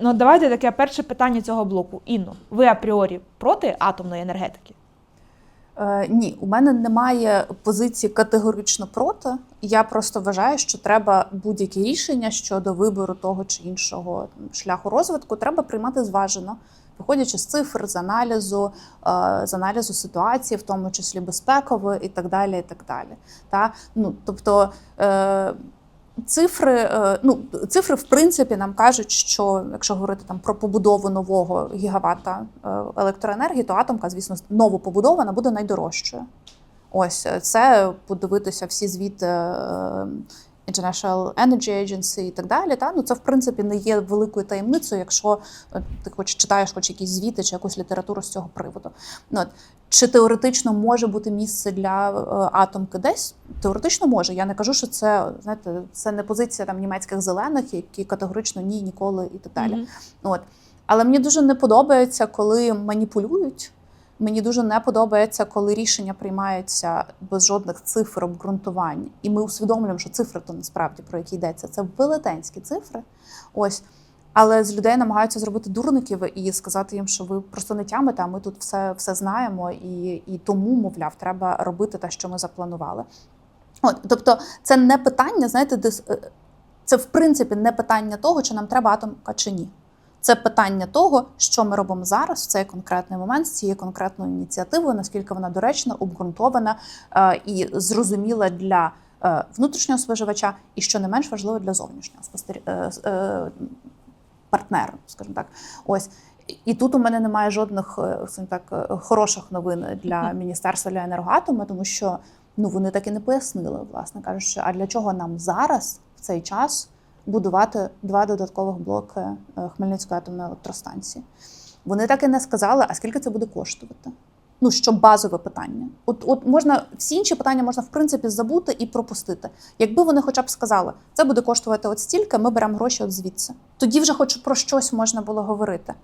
Ну, давайте таке перше питання цього блоку. Інно, ви апріорі проти атомної енергетики? Е, ні, у мене немає позиції категорично проти. Я просто вважаю, що треба будь-які рішення щодо вибору того чи іншого шляху розвитку треба приймати зважено, виходячи з цифр, з аналізу, е, з аналізу ситуації, в тому числі безпекової, і так далі. І так далі. Та? Ну, тобто, е, Цифри, е, ну цифри, в принципі, нам кажуть, що якщо говорити там про побудову нового гігавата е, електроенергії, то атомка, звісно, новопобудована буде найдорожчою. Ось е, це подивитися всі звіти International Energy Agency і так далі. Та ну це в принципі не є великою таємницею, якщо е, ти хоч читаєш хоч якісь звіти чи якусь літературу з цього приводу. Ну, от. Чи теоретично може бути місце для е, атомки десь? Теоретично може. Я не кажу, що це знаєте, це не позиція там німецьких зелених, які категорично ні, ніколи і так далі. Мгм. От. Але мені дуже не подобається, коли маніпулюють. Мені дуже не подобається, коли рішення приймаються без жодних цифр обґрунтувань. І ми усвідомлюємо, що цифри то насправді про які йдеться. Це велетенські цифри. Ось. Але з людей намагаються зробити дурників і сказати їм, що ви просто не тямите, а ми тут все, все знаємо, і, і тому, мовляв, треба робити те, що ми запланували. От, тобто, це не питання, знаєте, е, це в принципі не питання того, чи нам треба атомка чи ні. Це питання того, що ми робимо зараз в цей конкретний момент з цією конкретною ініціативою, наскільки вона доречна, обґрунтована е, і зрозуміла для е, внутрішнього споживача, і що не менш важливо для зовнішнього спостер... е, партнера, скажімо так. Ось. І тут у мене немає жодних так, хороших новин для міністерства для енергоатому, тому що ну вони так і не пояснили, власне кажучи, а для чого нам зараз в цей час будувати два додаткових блоки е, Хмельницької атомної електростанції. Вони так і не сказали, а скільки це буде коштувати. Ну, що базове питання. От, от можна всі інші питання можна в принципі забути і пропустити. Якби вони хоча б сказали, це буде коштувати от стільки, ми беремо гроші от звідси. Тоді вже хоч про щось можна було говорити.